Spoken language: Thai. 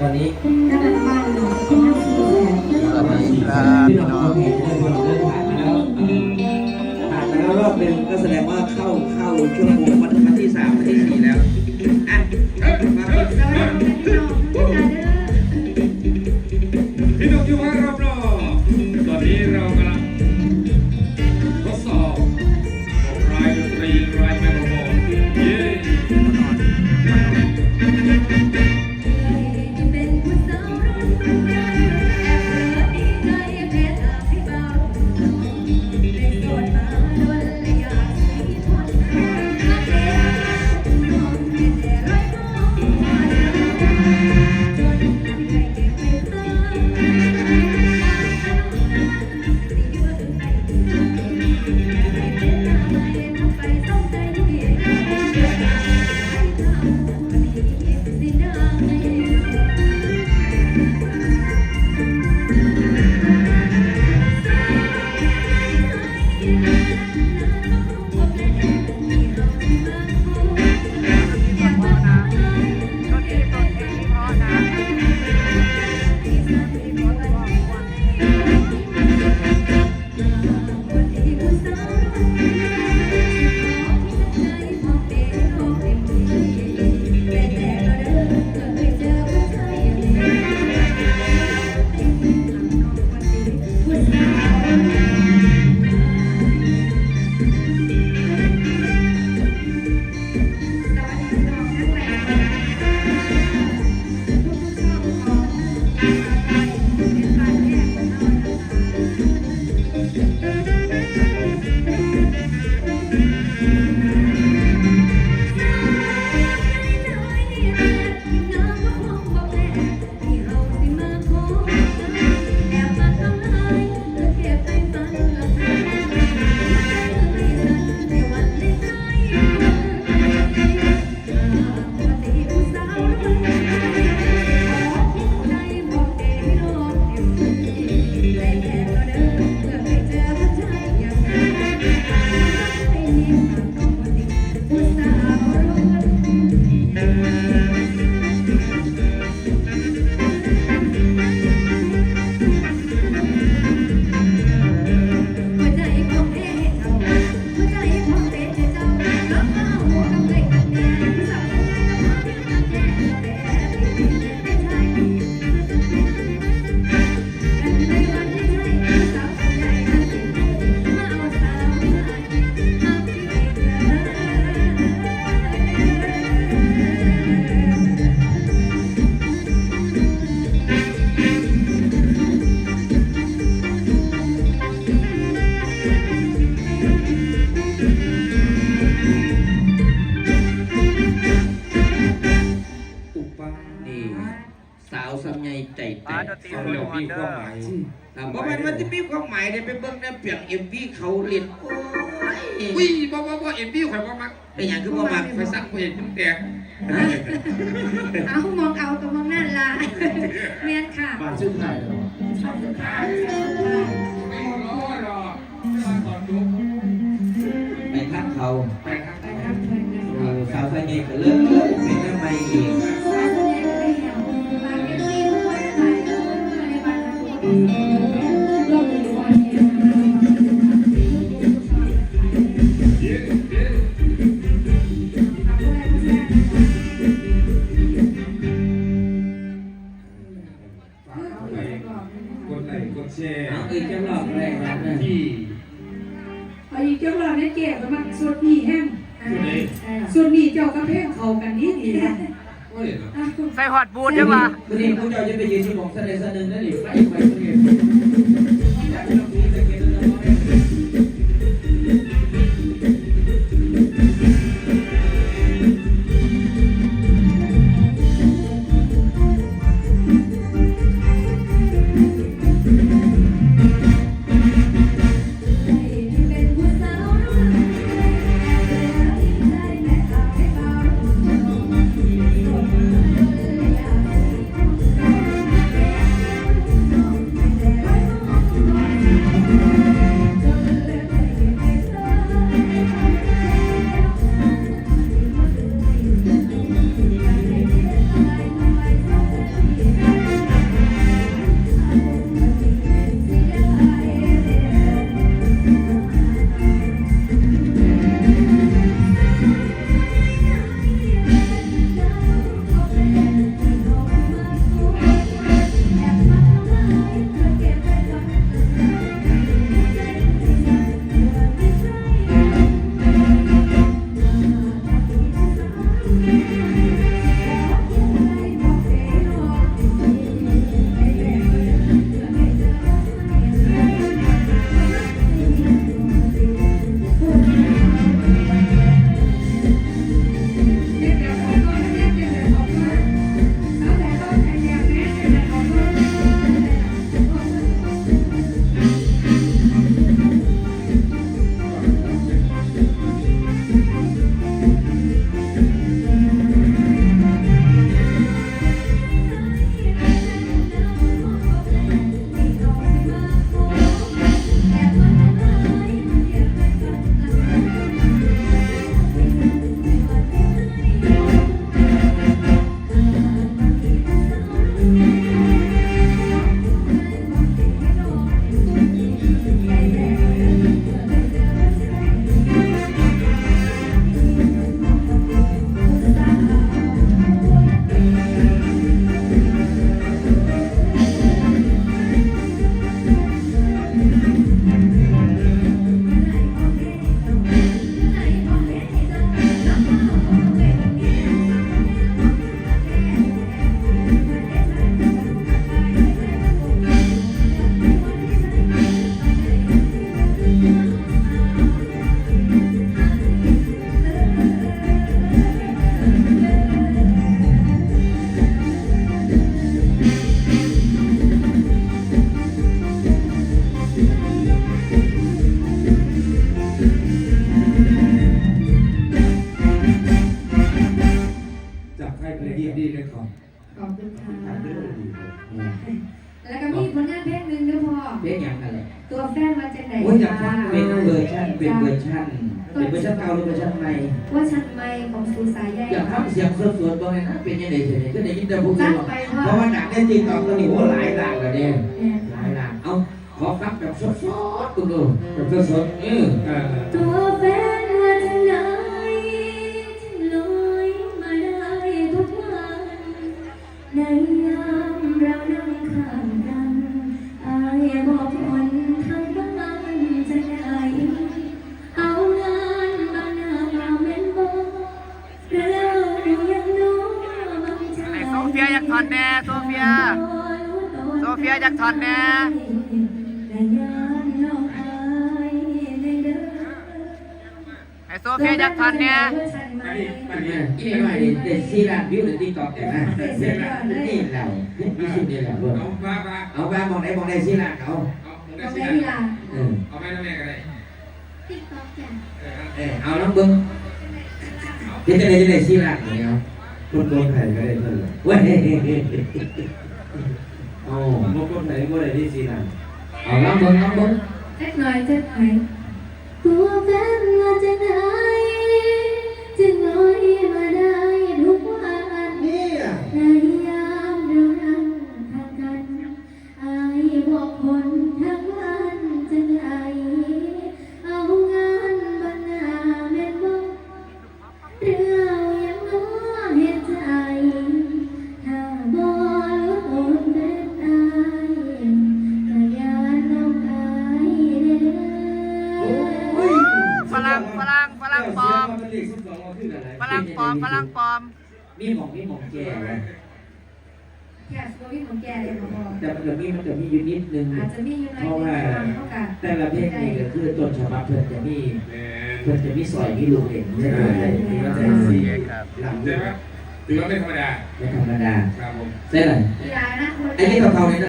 ตอนนี้นั่นบ้านเราเป็นน้ำซีแสนสวัสดีครับพี่พี่น้น้อองงเขาเห็นได้พี่น้องเดินผ่านมาแล้วเอ่อผ่านมาแล้วรอบหนึ่งก็แสดงว่าเข้าเข้าช่วง ดนตรีเอาโดเร็วมีนคเด้วาอมหมายเพราะมันมันจะมีความหมายเนี่ยไปเบิ่งในเปลี่ยนเอ็มวีเขาเรียนโอ้ยอุ้ยบ่บ่บ่เอ็มบี้ข่อยบ่มักเป็นอย่างคือว่ามาไปสั่งข่อยเห็นมันแดงเอามองเอากับมองนั่นล่ะเมียนค่ะบ้านซึ่งไทยไม่รอรอไม่รอตอนดูไปทักเขาไปครับไปครับเพื่อนนะเออสาวสำไยก็เลิกเป็นทำไมอีก ไหนส่วนนี้เจ้ากระเพงเขากันนี้ดีนะโอ้ยเหรออะคุณใส่ฮอตบูทยังวะวันนี้ผู้เจ้าจะไปยืนที่ของเสนอเสนอนั่นหรือไปไปคนเดียว แล้วก็มีผลงานเพลงหนึ่งด้วยพ่อเพลงอย่างอะไรตัวแฟนมาจากไหนโอ้ยอยากฟังเป็นเวอร์ชันเป็นเวอร์ชันเป็นเวอร์ชันเก่าหรือเวอร์ชันใหม่ว่าชันไม่ของสูสายใยอยากฟังเสียงสดๆบ้างนะเป็นยังไงเสียงก็ได้ยินแต่พวกจันี้ดไปพ่อเพราะว่าหนังในติ๊กต็อกก็นี่โอ้หลายหลักแล้วเนี่ยเนี่ยหลายหลักเอาขอฟังแบบสดๆกูดูแบบสดๆเออเออตัวแฟน ยามเรานั่งข้ากันอาบอกคนทางบ้านจะได้เอางานบางนามาเม่นบอกเรายังน้องบางใจไอโซเฟียอยากถอดแน่ โซเฟียโซเฟียอยากถอดแน่ไอ้โซเฟียอยากถอดแน่อันนี้อันนี้อีนี่ว่าเด็ดซีรันวิวในติ๊กต็อกแต่นะนี่เราพี่ชิมนี่แหละลูกเอามามาเอาไปมองไหนมองไหนซีรันเอาเอาผมตได้รงสินี้นะล่ะเออเอาแม่น้ำแม่ก็ได้ติ๊กต๊อกจ้ะเออเออเอาน้องเบิ้งเดี๋ยวจะได้จะได้ซีรันเนี่ยเอาคนโดนไผ่ก็ได้เท่าไหร่เว้ยโอ้พวกคนไผ่ก็ได้ที่ซีนันเอาน้องเบิ้งน้องเบิ้งเล็กน้อยเจ็บไหมตัวแฟนมาจาก มมีหมองมีหมองแก่ไว้แก่สตัวพี่ของแก่เลยพ่อแต่มันจะมีมันจะมีอยู่นิดนึง อาจจะมีอยู่ในในเท่ากันแต่ละเพลงนี่ก็คือต้นฉบับเพิ่นจะมีแม่เพิ่นจะมีซอยมีลูกเองใช่ไหมมันใช่จะสีครับหลังใช่ไหมถือว่าไม่ธรรมดา ไม่ธรรมดา ครับผมใช่ไหมกีฬานะคน ไอ้นี่เท่าๆนี่